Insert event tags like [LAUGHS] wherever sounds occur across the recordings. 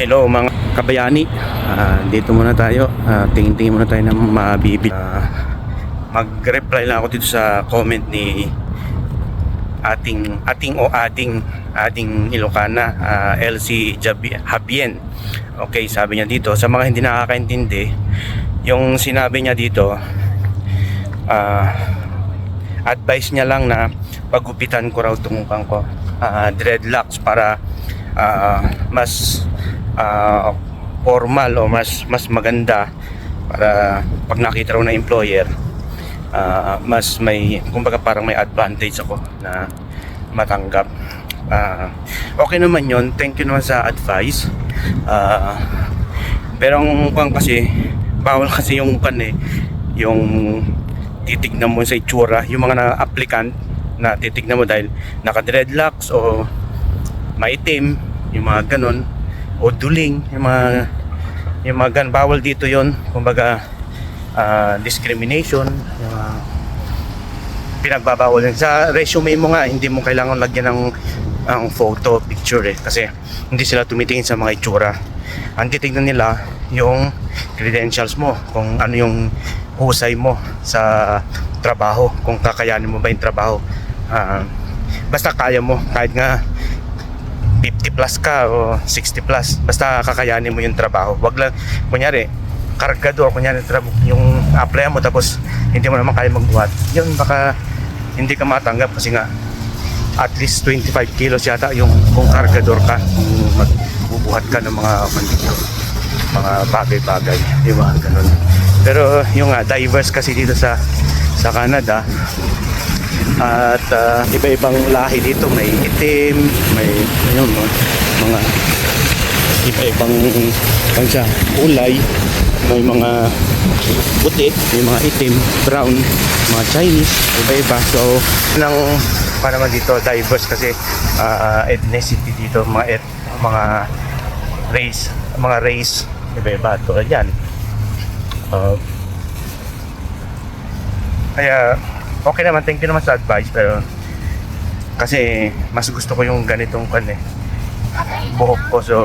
Hello mga kabayani. Ah, dito muna tayo. Ah, tingin-tingin muna tayo ng mabibili. Ah, mag-reply lang ako dito sa comment ni ating ating o ating ating Ilocana ah, LC Habien. Okay, sabi niya dito sa mga hindi nakakaintindi, yung sinabi niya dito ah advice niya lang na pagupitan ko raw itong mukhang ko ah, dreadlocks para ah, mas ah, formal o mas mas maganda para pag nakita raw na employer ah, mas may kumbaga parang may advantage ako na matanggap. Ah, okay naman yon thank you naman sa advice. Ah, pero ang kung kasi bawal [LAUGHS] kasi yung kan eh yung titignan mo sa itsura yung mga na-applicant na titignan mo dahil naka-dreadlocks o maitim yung mga ganon o duling yung mga yung mga gan bawal dito yon kumbaga ah, discrimination yung mga pinagbabawal sa resume mo nga hindi mo kailangan lagyan ng ang photo picture eh. Kasi hindi sila tumitingin sa mga itsura. Ang titignan nila yung credentials mo kung ano yung husay mo sa trabaho kung kakayanin mo ba yung trabaho. Ah, basta kaya mo kahit nga 50 plus ka o 60 plus basta kakayanin mo yung trabaho. Wag lang kunyari kargador kunyari yung apply mo tapos hindi mo naman kaya magbuhat. Yun baka hindi ka matanggap kasi nga at least 25 kilos yata yung kung kargador ka magbubuhat ka ng mga mandito mga bagay-bagay. Di ba? Ganun. Pero yung nga diverse kasi dito sa sa Canada at ah, iba-ibang lahi dito. May itim may yun mga iba-ibang ang siya kulay may mga puti may mga itim brown mga Chinese iba-iba. So nang pa naman dito diverse kasi ah, ethnicity dito mga et, mga race mga race iba-iba. Tulad yan Ah, kaya okay naman thank you naman sa advice pero kasi mas gusto ko yung ganitong kan eh buhok ko. So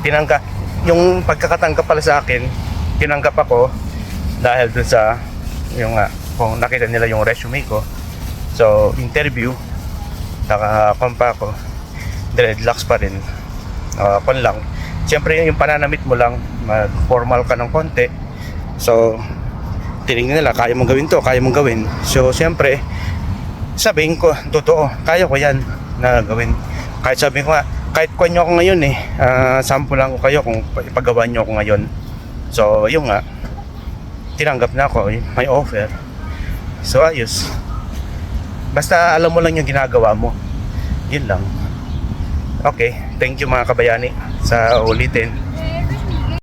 tinangka yung pagkakatanggap pala sa akin tinanggap ako dahil dun sa yung nga kung nakita nila yung resume ko. So interview nakakompa ko dreadlocks pa rin. Kon lang. Siyempre yung pananamit mo lang mag formal ka ng konti. So tinignan nila kaya mong gawin to kaya mong gawin. So siyempre sabihin ko totoo kaya ko yan na gawin. Kahit sabihin ko nga kahit kuha nyo ako ngayon eh ah, sample lang ko kayo kung ipagawa nyo ako ngayon. So yung nga tinanggap na ako may offer. So ayos. Basta alam mo lang yung ginagawa mo. Yun lang. Okay thank you mga kabayani sa ulitin